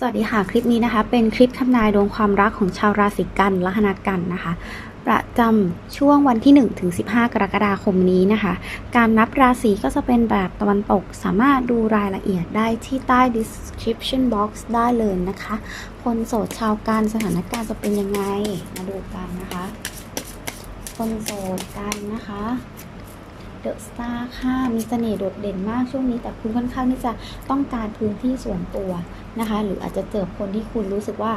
สวัสดีค่ะ คลิปนี้นะคะ เป็นคลิปทำนายดวงความรักของชาวราศีกันลัคนากันนะคะ ประจำช่วงวันที่ 1 ถึง 15 กรกฎาคมนี้นะคะ การนับราศีก็จะเป็นแบบตะวันตก สามารถดูรายละเอียดได้ที่ใต้ description box ได้เลยนะคะ คนโสดชาวกันสถานการณ์จะเป็นยังไง มาดูกันนะคะ คนโสดกันนะคะเดอะสตาร์ค่ะ มีเสน่ห์โดดเด่นมากช่วงนี้ แต่คุณค่อนข้างที่จะต้องการพื้นที่ส่วนตัว นะคะ หรืออาจจะเจอคนที่คุณรู้สึกว่า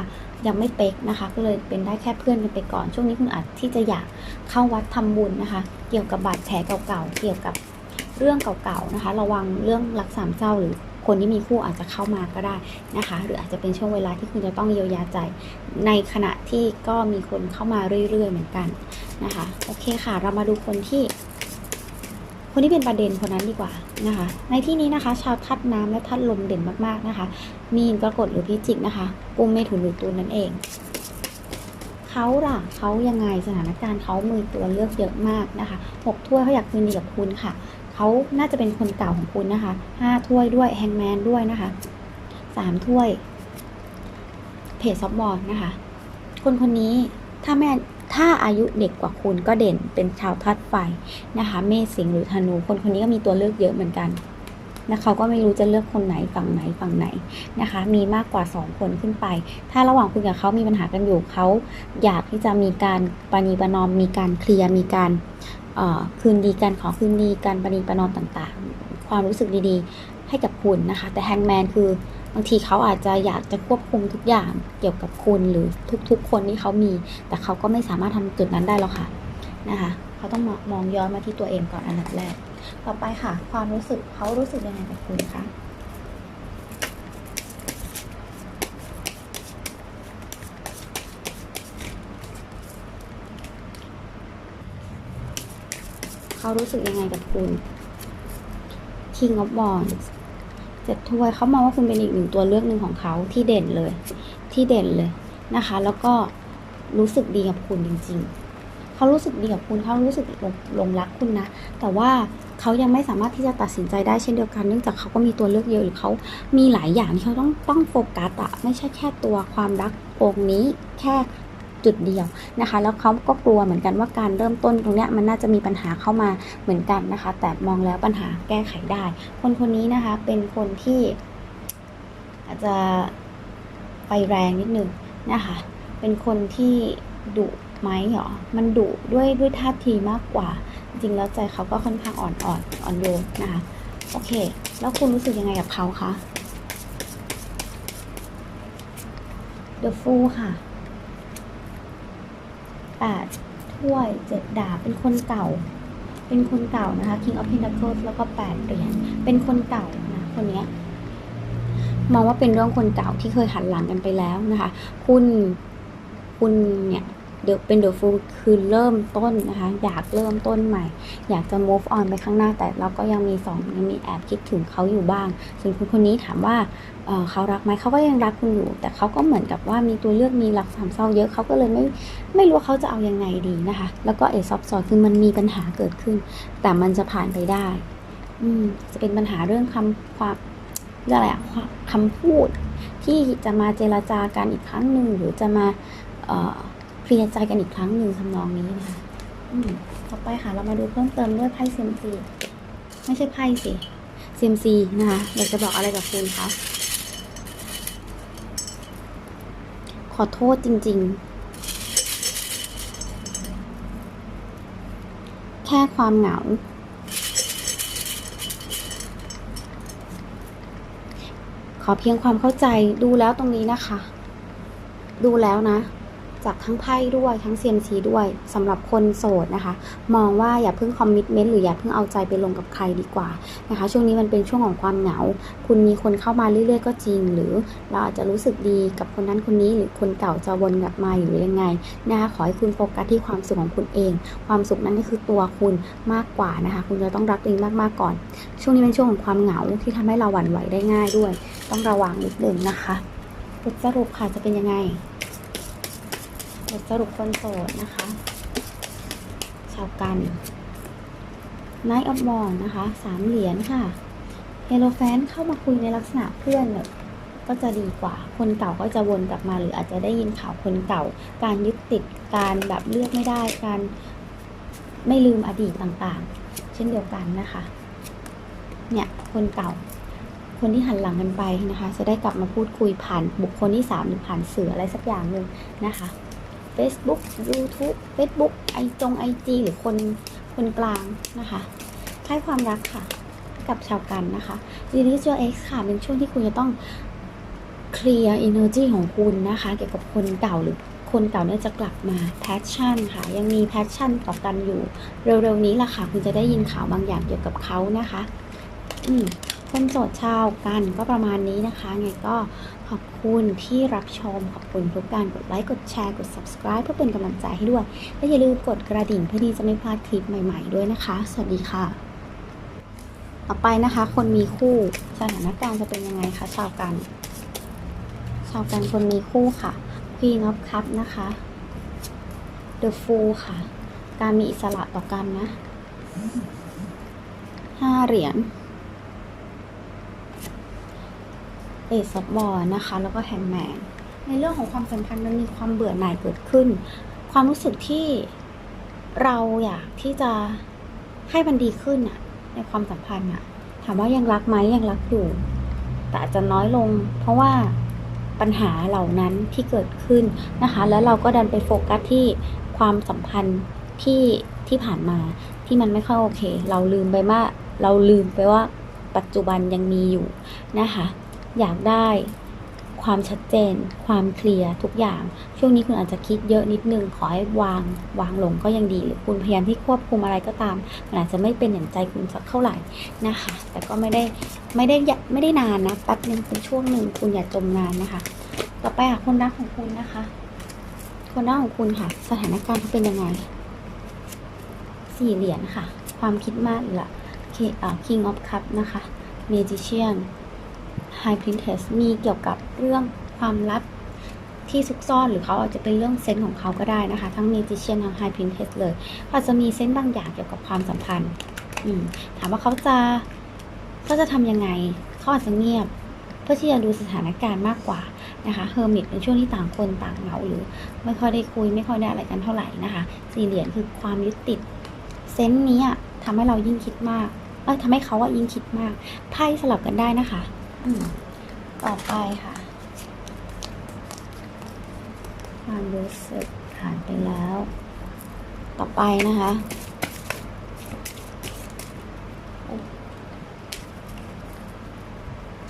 ยังไม่เป๊กนะคะ ก็เลยเป็นได้แค่เพื่อนกันไปก่อน ช่วงนี้คุณอาจที่จะอยากเข้าวัดทำบุญนะคะ เกี่ยวกับบาดแผลเก่าๆ เกี่ยวกับเรื่องเก่าๆนะคะ ระวังเรื่องรักสามเศร้าหรือคนที่มีคู่อาจจะเข้ามาก็ได้นะคะ หรืออาจจะเป็นช่วงเวลาที่คุณจะต้องเยียวยาใจ ในขณะที่ก็มีคนเข้ามาเรื่อยๆเหมือนกันนะคะ โอเคค่ะ เรามาดูคนที่ คนที่เป็นประเด็นคนนั้นดีกว่านะคะ ในที่นี้นะคะ ชาวทัดน้ำและทัดลมเด่นมากๆนะคะ มีนกรกฎหรือพิจิกนะคะกุมเมถุนหรือตูนนั่นเองเขาล่ะเขายังไงสถานการณ์เขามือตัวเลือกเยอะมากนะคะหกถ้วยเขาอยากคืนดีกับคุณค่ะเขาน่าจะเป็นคนเก่าของคุณนะคะห้าถ้วยด้วยแฮงแมนด้วยนะคะสามถ้วยเพจซอฟบอลนะคะ คนคนนี้ถ้าแม่ ถ้าอายุเด็กกว่าคุณก็เด่นเป็นชาวทัดไฟนะคะ เมษสิงห์หรือธนู คนคนนี้ก็มีตัวเลือกเยอะเหมือนกันนะเขาก็ไม่รู้จะเลือกคนไหนฝั่งไหนฝั่งไหนนะคะ มีมากกว่า 2 คนขึ้นไป ถ้าระหว่างคุณกับเขามีปัญหากันอยู่เขาอยากที่จะมีการปณีประนอม มีการเคลียร์ มีการคืนดีกันขอคืนดีกันปณีประนอมต่างๆ ความรู้สึกดีๆ ให้กับคุณนะคะ แต่แฮงแมนคือ บางทีเขาอาจจะอยากจะควบคุมทุกอย่างเกี่ยวกับคุณหรือทุกๆ คนที่เขามี แต่เขาก็ไม่สามารถทำจุดนั้นได้หรอกค่ะนะคะเขาต้องมองย้อนมาที่ตัวเองก่อนอันดับแรก ต่อไปค่ะ ความรู้สึกเขารู้สึกยังไงกับคุณคะเขารู้สึกยังไงกับคุณ King of Wands จ็ดถ้วยเขามองว่าคุณเป็นอีกหนึ่งตัวเลือกหนึ่งของเขาที่เด่นเลย ที่เด่นเลยนะคะ แล้วก็รู้สึกดีกับคุณจริง ๆเขารู้สึกดีกับคุณเขารู้สึกหลงรักคุณนะ แต่ว่าเขายังไม่สามารถที่จะตัดสินใจได้เช่นเดียวกัน เนื่องจากเขาก็มีตัวเลือกเยอะหรือเขามีหลายอย่างที่เขาต้องต้องโฟกัสอะไม่ใช่แค่ตัวความรักองนี้ แค่ จุดเดียวนะคะ แล้วเขาก็กลัวเหมือนกันว่าการเริ่มต้นตรงเนี้ยมันน่าจะมีปัญหาเข้ามาเหมือนกันนะคะ แต่มองแล้วปัญหาแก้ไขได้ คนคนนี้นะคะเป็นคนที่อาจจะไฟแรงนิดนึงนะคะ เป็นคนที่ดุไหมเหรอ มันดุด้วยด้วยท่าทีมากกว่า จริงแล้วใจเขาก็ค่อนข้างอ่อนอ่อนอ่อนโยนนะคะ โอเค แล้วคุณรู้สึกยังไงกับเขาคะ The Fool ค่ะ แปดถ้วยเจ็ดดาบเป็นคนเก่า เป็นคนเก่านะคะ King of Pentacles แล้วก็แปดเหรียญเป็นคนเก่านะคนนี้มองว่าเป็นเรื่องคนเก่าที่เคยหันหลังกันไปแล้วนะคะ คุณคุณเนี่ย เดี๋ยวเป็นเดอะฟูคือเริ่มต้นนะคะ อยากเริ่มต้นใหม่ อยากจะ move on ไปข้างหน้าแต่เราก็ยังมีสองยังมีแอบคิดถึงเขาอยู่บ้าง ส่วนคุณคนนี้ถามว่าเเขารักไหมเขาก็ยังรักคุณอยู่ แต่เขาก็เหมือนกับว่ามีตัวเลือกมีรักสามเศร้าเยอะเขาก็เลยไม่ไม่รู้เขาจะเอายังไงดีนะคะ แล้วก็เอซอฟซอยคือมันมีปัญหาเกิดขึ้น แต่มันจะผ่านไปได้ อืมจะเป็นปัญหาเรื่องคำความเรื่องอะไรอะคำพูด ที่จะมาเจราจากันอีกครั้งหนึ่งหรือจะมาเอ่อ ลียร์ใจกันอีกครั้งหนึ่งทำนองนี้นะคะต่อไปค่ะ เรามาดูเพิ่มเติมด้วยไพ่เซยมซีไม่ใช่ไพ่สิเซยมซีนะคะอยากจะบอกอะไรกับคุณคะขอโทษจริง ๆ แค่ความเหงา ขอเพียงความเข้าใจดูแล้วตรงนี้นะคะ ดูแล้วนะ จากทั้งไพ่ด้วยทั้งเซียมซีด้วยสำหรับคนโสดนะคะ มองว่าอย่าเพิ่งคอมมิชเมนต์หรืออย่าเพิ่งเอาใจไปลงกับใครดีกว่านะคะ ช่วงนี้มันเป็นช่วงของความเหงา คุณมีคนเข้ามาเรื่อยๆก็จริง หรือเราอาจจะรู้สึกดีกับคนนั้นคนนี้หรือคนเก่าจะวนกลับมาหรือยังไงนะคะขอให้คุณโฟกัสที่ความสุขของคุณเอง ความสุขนั้นก็คือตัวคุณมากกว่านะคะ คุณจะต้องรักตัวเองมากๆก่อน ช่วงนี้เป็นช่วงของความเหงาที่ทำให้เราหวั่นไหวได้ง่ายด้วย ต้องระวังนิดนึงนะคะบทสรุปค่ะจะเป็นยังไง บทสรุปคนโสดนะคะ ชาวกัน Knight of w a n d นะคะสามเหรียญค่ะเฮโลแฟนเข้ามาคุยในลักษณะเพื่อนแบบก็จะดีกว่า คนเก่าก็จะวนกลับมา หรืออาจจะได้ยินข่าวคนเก่า การยึดติดการแบบเลือกไม่ได้ การไม่ลืมอดีตต่างๆ เช่นเดียวกันนะคะ เนี่ยคนเก่า คนที่หันหลังกันไปนะคะ จะได้กลับมาพูดคุยผ่านบุคคลที่สามหรือผ่านสื่ออะไรสักอย่างหนึ่งนะคะ Facebook YouTube Facebook ไอจงไอจีหรือคนคนกลางนะคะให้ความรักค่ะ กับชาวกันนะคะ d e l e t your X ค่ะ เป็นช่วงที่คุณจะต้องเคลียร์ energy ของคุณนะคะ เกี่ยวกับคนเก่าหรือคนเก่าเนี่ยจะกลับมา passion ค่ะ ยังมี passion ต่อกันอยู่ เร็วๆนี้ล่ะค่ะ คุณจะได้ยินข่าวบางอย่างเกี่ยวกับเขานะคะ อืมคนโสดชาวกันก็ประมาณนี้นะคะ ไงก็ ขอบคุณที่รับชม ขอบคุณทุกการกดไลค์ กดแชร์ กด subscribe เพื่อเป็นกำลังใจให้ด้วย และอย่าลืมกดกระดิ่งเพื่อที่จะไม่พลาดคลิปใหม่ ๆ ด้วยนะคะ สวัสดีค่ะ ต่อไปนะคะ คนมีคู่สถานการณ์จะเป็นยังไงคะชาวกัน ชาวกันคนมีคู่ค่ะ Queen of Cup นะคะ The Fool ค่ะ การมีอิสระต่อกันนะห้าเหรียญ เอซอฟบอลนะคะ แล้วก็แฮงแมนในเรื่องของความสัมพันธ์มันมีความเบื่อหน่ายเกิดขึ้น ความรู้สึกที่เราอยากที่จะให้มันดีขึ้นอะในความสัมพันธ์อะถามว่ายังรักไหมยังรักอยู่ แต่อาจจะน้อยลง เพราะว่าปัญหาเหล่านั้นที่เกิดขึ้นนะคะ แล้วเราก็ดันไปโฟกัสที่ความสัมพันธ์ที่ที่ผ่านมาที่มันไม่ค่อยโอเค เราลืมไปว่าเราลืมไปว่าปัจจุบันยังมีอยู่นะคะ อยากได้ความชัดเจน ความเคลียร์ทุกอย่าง ช่วงนี้คุณอาจจะคิดเยอะนิดนึง ขอให้วางวางลงก็ยังดี หรือคุณพยายามที่ควบคุมอะไรก็ตาม มันอาจจะไม่เป็นอย่างใจคุณสักเท่าไหร่นะคะ แต่ก็ไม่ได้ไม่ได้ไม่ได้นานนะแป๊บนึงเป็นช่วงหนึ่งคุณอย่าจมนานนะคะ ต่อไปอะคนรักของคุณนะคะ คนรักของคุณค่ะ สถานการณ์เขาเป็นยังไงสี่เหรียญค่ะ ความคิดมากอีกละ K- อ่า King of Cup นะคะ Magician High Priestess มีเกี่ยวกับเรื่องความลับที่ซุกซ่อนหรือเขาอาจจะเป็นเรื่องเซนส์ของเขาก็ได้นะคะ ทั้ง Magician ทั้ง High Priestess เลยอาจจะมีเซนส์บางอย่างเกี่ยวกับความสัมพันธ์ถามว่าเขาจะเขาจะทำยังไงเขาอาจจะเงียบ เพื่อที่จะดูสถานการณ์มากกว่านะคะเฮอร์มิตเป็นช่วงที่ต่างคนต่างเหงาหรือ ไม่ค่อยได้คุย ไม่ค่อยได้อะไรกันเท่าไหร่นะคะสี่เหรียญคือความยึดติดเซนส์นี้อะทำให้เรายิ่งคิดมากเอ้ยทำให้เขาอะยิ่งคิดมากไพ่สลับกันได้นะคะ ต่อไปค่ะ ความรู้สึกผ่านไปแล้ว ต่อไปนะคะ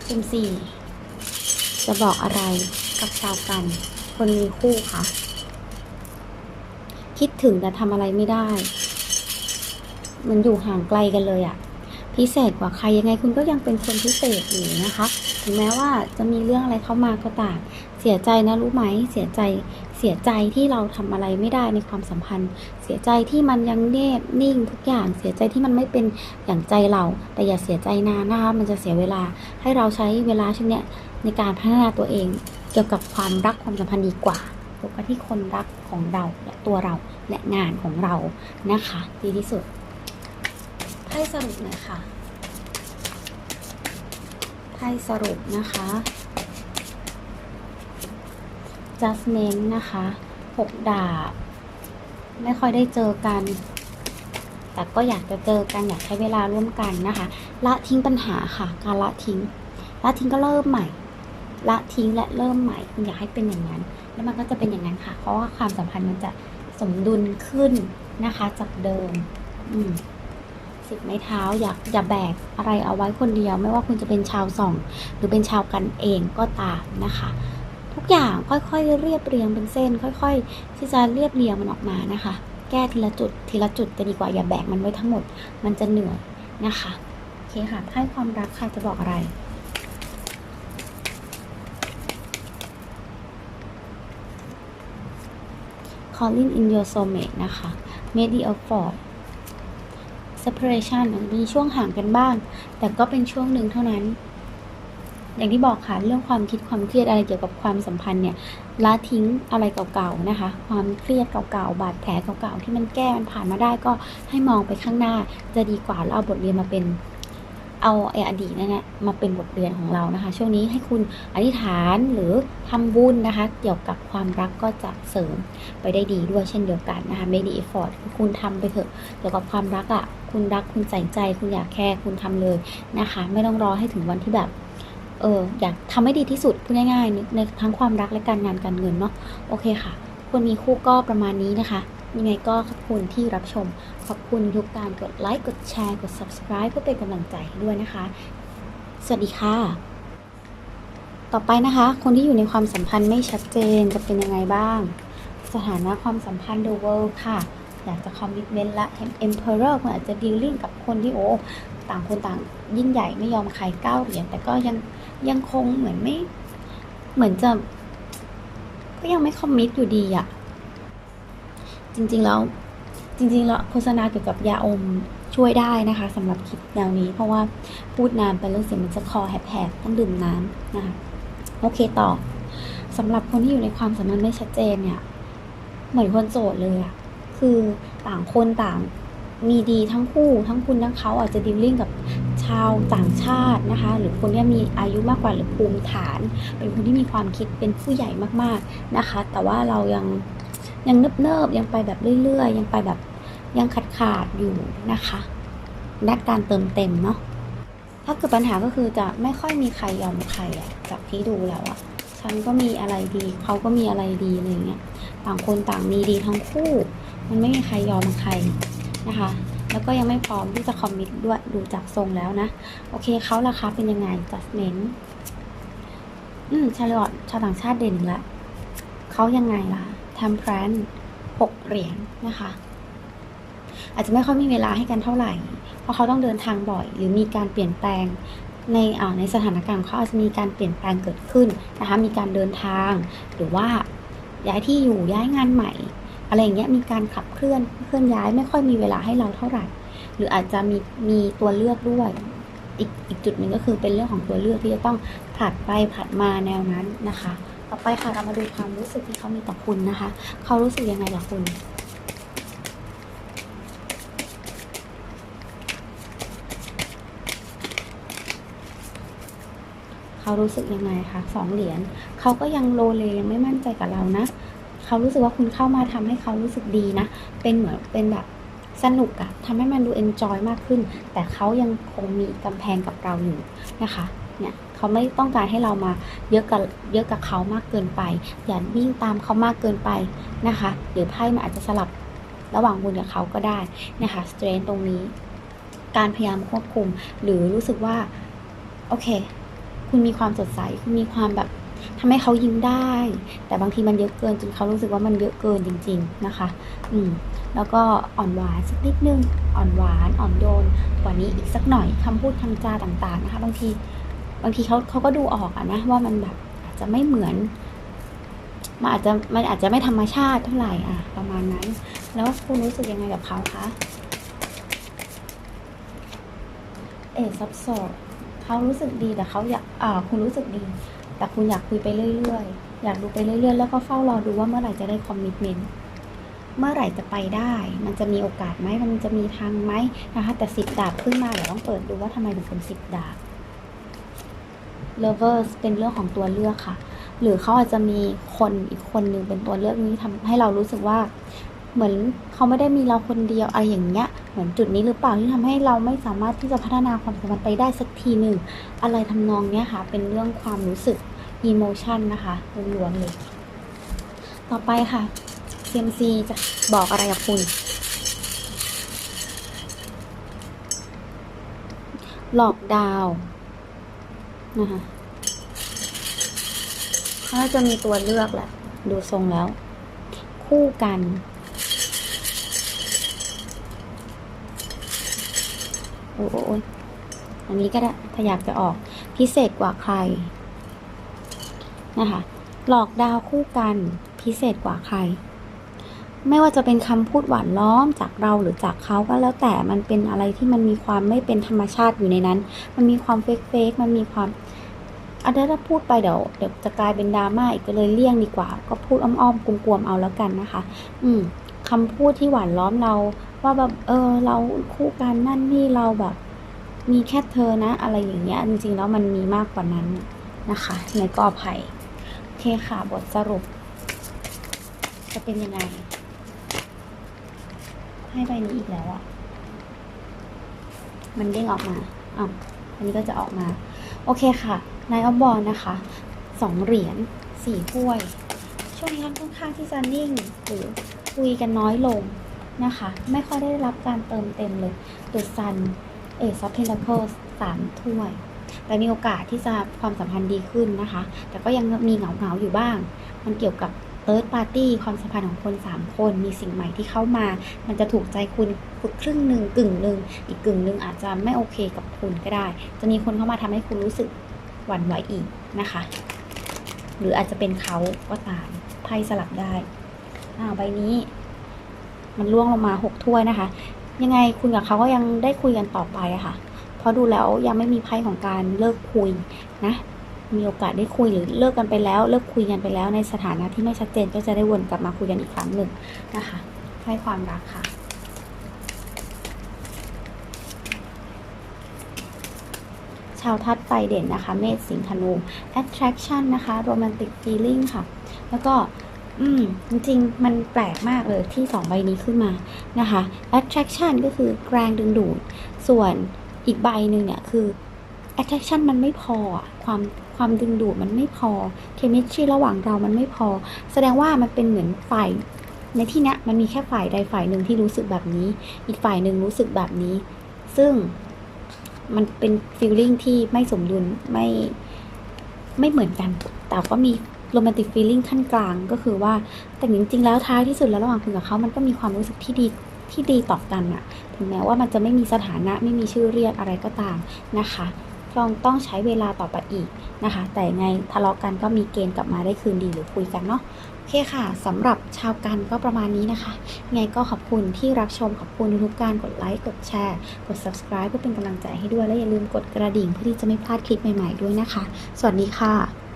ซิมสี่จะบอกอะไรกับชาวกัน คนมีคู่ค่ะ คิดถึงแต่ทำอะไรไม่ได้ มันอยู่ห่างไกลกันเลยอะ พิเศษกว่าใครยังไงคุณก็ยังเป็นคนพิเศษอยู่นะคะ ถึงแม้ว่าจะมีเรื่องอะไรเข้ามาก็ตามเสียใจนะรู้ไหมเสียใจเสียใจที่เราทำอะไรไม่ได้ในความสัมพันธ์ เสียใจที่มันยังเงียบนิ่งทุกอย่าง เสียใจที่มันไม่เป็นอย่างใจเรา แต่อย่าเสียใจนานนะคะมันจะเสียเวลาให้เราใช้เวลาช่วงเนี้ยในการพัฒนาตัวเอง เกี่ยวกับความรักความสัมพันธ์ดีกว่าโฟกัสที่คนรักของเราและตัวเราและงานของเรานะคะ ดีที่สุด ไพ่สรุปหน่อยค่ะไพ่สรุปนะคะ judgment นะคะหกดาบ ไม่ค่อยได้เจอกัน แต่ก็อยากจะเจอกันอยากใช้เวลาร่วมกันนะคะ ละทิ้งปัญหาค่ะ การละทิ้ง ละทิ้งก็เริ่มใหม่ ละทิ้งและเริ่มใหม่คุณอยากให้เป็นอย่างนั้น แล้วมันก็จะเป็นอย่างนั้นค่ะ เพราะว่าความสัมพันธ์มันจะสมดุลขึ้นนะคะจากเดิม อืม สิบไม้เท้าอยากอย่าแบกอะไรเอาไว้คนเดียว ไม่ว่าคุณจะเป็นชาวสอง หรือเป็นชาวกันเองก็ตามนะคะ ทุกอย่างค่อยๆเรียบเรียงเป็นเส้น ค่อย ๆ ที่จะเรียบเรียงมันออกมานะคะ แก้ทีละจุดทีละจุดจะดีกว่าอย่าแบกมันไว้ทั้งหมด มันจะเหนื่อยนะคะโอเคค่ะให้ความรักใครจะบอกอะไร Calling in your soulmate นะคะ Made of f o r separation อาจจะมีช่วงห่างกันบ้าง แต่ก็เป็นช่วงหนึ่งเท่านั้น อย่างที่บอกค่ะ เรื่องความคิดความเครียดอะไรเกี่ยวกับความสัมพันธ์เนี่ยละทิ้งอะไรเก่าๆนะคะ ความเครียดเก่าๆ บาดแผลเก่าๆ ที่มันแก้มันผ่านมาได้ก็ให้มองไปข้างหน้าจะดีกว่าแล้วเอาบทเรียนมาเป็น เอาไอ้อดีตนั่นแหละมาเป็นบทเรียนของเรานะคะ ช่วงนี้ให้คุณอธิษฐานหรือทำบุญนะคะ เกี่ยวกับความรักก็จะเสริมไปได้ดีด้วยเช่นเดียวกันนะคะ make the effort คุณทำไปเถอะเกี่ยวกับความรักอะ่ะคุณรักคุณใส่ใจ คุณอยากแค่คุณทำเลยนะคะ ไม่ต้องรอให้ถึงวันที่แบบเอออยากทำให้ดีที่สุดพูดง่ายๆในทั้งความรักและการงานการเงินเนาะโอเคค่ะคนมีคู่ก็ประมาณนี้นะคะ ยังไงก็ขอบคุณที่รับชม ขอบคุณทุกการกดไลค์กดแชร์กด subscribe เพื่อเป็นกำลังใจให้ด้วยนะคะ สวัสดีค่ะ ต่อไปนะคะ คนที่อยู่ในความสัมพันธ์ไม่ชัดเจนจะเป็นยังไงบ้าง สถานะความสัมพันธ์ the world ค่ะ อยากจะ commitment และ emperor คุณอาจจะ dealing กับคนที่โอ้ต่างคนต่างยิ่งใหญ่ไม่ยอมใครก้าวเหรียญแต่ก็ยังยังคงเหมือนไม่ เหมือนจะ ก็ยังไม่คอมมิตอยู่ดีอะ จริงๆแล้วจริงๆแล้วโฆษณาเกี่ยวกับยาอมช่วยได้นะคะสำหรับคลิปแนวนี้ เพราะว่าพูดนานไปแล้วเสียงมันจะคอแหบๆต้องดื่มน้ำนะคะโอเคต่อสำหรับคนที่อยู่ในความสัมพันธ์ไม่ชัดเจนเนี่ยเหมือนคนโสดเลยอะคือต่างคนต่างมีดีทั้งคู่ทั้งคุณทั้งเขาอาจจะดิวลิ่งกับชาวต่างชาตินะคะ หรือคนที่มีอายุมากกว่าหรือภูมิฐาน เป็นคนที่มีความคิดเป็นผู้ใหญ่มากๆนะคะ แต่ว่าเรายัง ยังเนิบๆยังไปแบบเรื่อยๆ ยังไปแบบยังขาดขาดๆอยู่นะคะและการเติมเต็มเนาะถ้าเกิดปัญหาก็คือจะไม่ค่อยมีใครยอมใครอะจากที่ดูแล้วอะฉันก็มีอะไรดี เขาก็มีอะไรดีอะไรเงี้ย ต่างคนต่างมีดีทั้งคู่ มันไม่มีใครยอมใครนะคะ แล้วก็ยังไม่พร้อมที่จะคอมมิตด้วยดูจากทรงแล้วนะ โอเคเขาราคาเป็นยังไง judgment อืมชาลอตชาวต่างชาติเด่นละเขายังไงล่ะ temperance หกเหรียญนะคะ อาจจะไม่ค่อยมีเวลาให้กันเท่าไหร่ เพราะเขาต้องเดินทางบ่อย หรือมีการเปลี่ยนแปลงในอ่าในสถานการณ์เขาอาจจะมีการเปลี่ยนแปลงเกิดขึ้นนะคะ มีการเดินทาง หรือว่าย้ายที่อยู่ย้ายงานใหม่ อะไรอย่างเงี้ย มีการขับเคลื่อนเคลื่อนย้ายไม่ค่อยมีเวลาให้เราเท่าไหร่ หรืออาจจะมีมีตัวเลือกด้วยอีกอีกจุดหนึ่งก็คือเป็นเรื่องของตัวเลือกที่จะต้องผลัดไปผลัดมาแนวนั้นนะคะ ต่อไปค่ะเรามาดูความรู้สึกที่เขามีต่อคุณนะคะ เขารู้สึกยังไงกับคุณเขารู้สึกยังไงคะสองเหรียญเขาก็ยังโลเลยังไม่มั่นใจกับเรานะเขารู้สึกว่าคุณเข้ามาทำให้เขารู้สึกดีนะ เป็นเหมือนเป็นแบบสนุกอะทำให้มันดูเอนจอยมากขึ้น แต่เขายังคงมีกำแพงกับเราอยู่นะคะ เนี่ย เขาไม่ต้องการให้เรามาเยอะกับเยอะกับเขามากเกินไป อย่าวิ่งตามเขามากเกินไปนะคะหรือไพ่มันอาจจะสลับระหว่างคุณกับเขาก็ได้นะคะสเตรนตรงนี้ การพยายามควบคุม หรือรู้สึกว่า โอเค คุณมีความสดใส คุณมีความแบบทำให้เขายิ้มได้ แต่บางทีมันเยอะเกินจนเขารู้สึกว่ามันเยอะเกินจริง ๆนะคะ อืม แล้วก็อ่อนหวานสักนิดนึง อ่อนหวาน อ่อนโยนกว่านี้อีกสักหน่อยคำพูดคำจาต่าง ๆ นะคะ บางที บางทีเขาเขาก็ดูออกอะนะว่ามันแบบอาจจะไม่เหมือนมันอาจจะมันอาจจะไม่ธรรมชาติเท่าไหร่อะประมาณนั้น แล้วคุณรู้สึกยังไงกับเขาคะเอซับโซเขารู้สึกดีแต่เขาอยากอ่าคุณรู้สึกดี แต่คุณอยากคุยไปเรื่อยๆ อยากดูไปเรื่อยๆ แล้วก็เฝ้ารอดูว่าเมื่อไหร่จะได้คอมมิชเมนต์เมื่อไหร่จะไปได้ มันจะมีโอกาสไหมมันจะมีทางไหมนะคะแต่สิบดาบขึ้นมาเดี๋ยวต้องเปิดดูว่าทำไมถึงเป็นสิบดาบ lovers เป็นเรื่องของตัวเลือกค่ะ หรือเขาอาจจะมีคนอีกคนหนึ่งเป็นตัวเลือกนี้ทำให้เรารู้สึกว่า เหมือนเขาไม่ได้มีเราคนเดียวอะไรอย่างเงี้ย เหมือนจุดนี้หรือเปล่าที่ทำให้เราไม่สามารถที่จะพัฒนาความสัมพันธ์ไปได้สักทีหนึ่งอะไรทำนองเนี้ยค่ะ เป็นเรื่องความรู้สึก emotion นะคะล้วนๆเลยต่อไปค่ะ CMC จะบอกอะไรกับคุณหลอกดาว นะคะเขาจะมีตัวเลือกแหละ ดูทรงแล้ว คู่กัน โอ้โอ้อันนี้ก็ได้ถ้าอยากจะออกพิเศษกว่าใคร นะคะ หลอกดาวคู่กันพิเศษกว่าใคร ไม่ว่าจะเป็นคำพูดหวานล้อมจากเราหรือจากเขาก็แล้วแต่มันเป็นอะไรที่มันมีความไม่เป็นธรรมชาติอยู่ในนั้น มันมีความเฟกเฟกมันมีความอันนี้ถ้าพูดไปเดี๋ยวเดี๋ยวจะกลายเป็นดราม่าอีกก็เลยเลี่ยงดีกว่า ก็พูดอ้อมๆกลวมๆเอาแล้วกันนะคะ อืมคำพูดที่หวานล้อมเรา ว่าแบบเออเราคู่กันนั่นนี่เราแบบ มีแค่เธอนะ อะไรอย่างเงี้ย จริงๆแล้วมันมีมากกว่านั้นนะคะในกอไผ่โอเคค่ะบทสรุป จะเป็นยังไง ให้ใบนี้อีกแล้วอะมันเด้งออกมาอะอันนี้ก็จะออกมา โอเคค่ะนายอบบอลนะคะสองเหรียญสี่ถ้วย ช่วงนี้ค่อนข้างที่จะนิ่งหรือคุยกันน้อยลงนะคะ ไม่ค่อยได้รับการเติมเต็มเลย The Sun เอซอฟเทนเ c อร์สามถ้วย แต่มีโอกาสที่จะความสัมพันธ์ดีขึ้นนะคะ แต่ก็ยังมีเหงาๆอยู่บ้าง มันเกี่ยวกับ Third Party ความสัมพันธ์ของคน 3 คนมีสิ่งใหม่ที่เข้ามา มันจะถูกใจคุณครึ่งหนึ่งกึ่งหนึ่งอีกกึ่งหนึ่งอาจจะไม่โอเคกับคุณก็ได้ จะมีคนเข้ามาทำให้คุณรู้สึกหวั่นไหวอีกนะคะ หรืออาจจะเป็นเขาก็ตามไพ่สลับได้อ้าใบนี้ มันล่วงลงมาหกถ้วยนะคะ ยังไงคุณกับเขาก็ยังได้คุยกันต่อไปอะค่ะเพราะดูแล้วยังไม่มีไพ่ของการเลิกคุยนะ มีโอกาสได้คุยหรือเลิกกันไปแล้ว เลิกคุยกันไปแล้วในสถานะที่ไม่ชัดเจนก็จะได้วนกลับมาคุยกันอีกครั้งหนึ่งนะคะไพ่ความรักค่ะชาวทัดไฟเด่นนะคะ เมษสิงห์ธนู attraction นะคะ romantic feeling ค่ะ แล้วก็ อืม จริงๆ มันแปลกมากเลยที่สองใบนี้ขึ้นมานะคะ attraction ก็คือแรงดึงดูด ส่วนอีกใบหนึ่งเนี่ย คือ attraction มันไม่พอความ ความดึงดูดมันไม่พอ chemistry ระหว่างเรามันไม่พอ แสดงว่ามันเป็นเหมือนฝ่ายในที่นี้ยมันมีแค่ฝ่ายใดฝ่ายหนึ่งที่รู้สึกแบบนี้ อีกฝ่ายหนึ่งรู้สึกแบบนี้ ซึ่งมันเป็น feeling ที่ไม่สมดุลไม่ไม่เหมือนกัน แต่ก็มีโรแมนติกฟีลลิ่งขั้นกลางก็คือว่าแต่จริงๆ แล้วท้ายที่สุดแล้วระหว่างคุณกับเขา มันก็มีความรู้สึกที่ดีที่ดีต่อกันอะถึงแม้ว่ามันจะไม่มีสถานะไม่มีชื่อเรียกอะไรก็ตามนะคะ ลองต้องใช้เวลาต่อไปอีกนะคะ แต่ไงทะเลาะกันก็มีเกณฑ์กลับมาได้คืนดีหรือคุยกันเนาะโอเคค่ะสำหรับชาวกันก็ประมาณนี้นะคะไงก็ขอบคุณที่รับชมขอบคุณทุกการกดไลค์กดแชร์ กด subscribe เพื่อเป็นกำลังใจให้ด้วยและอย่าลืมกดกระดิ่งเพื่อที่จะไม่พลาดคลิปใหม่ ๆด้วยนะคะ สวัสดีค่ะ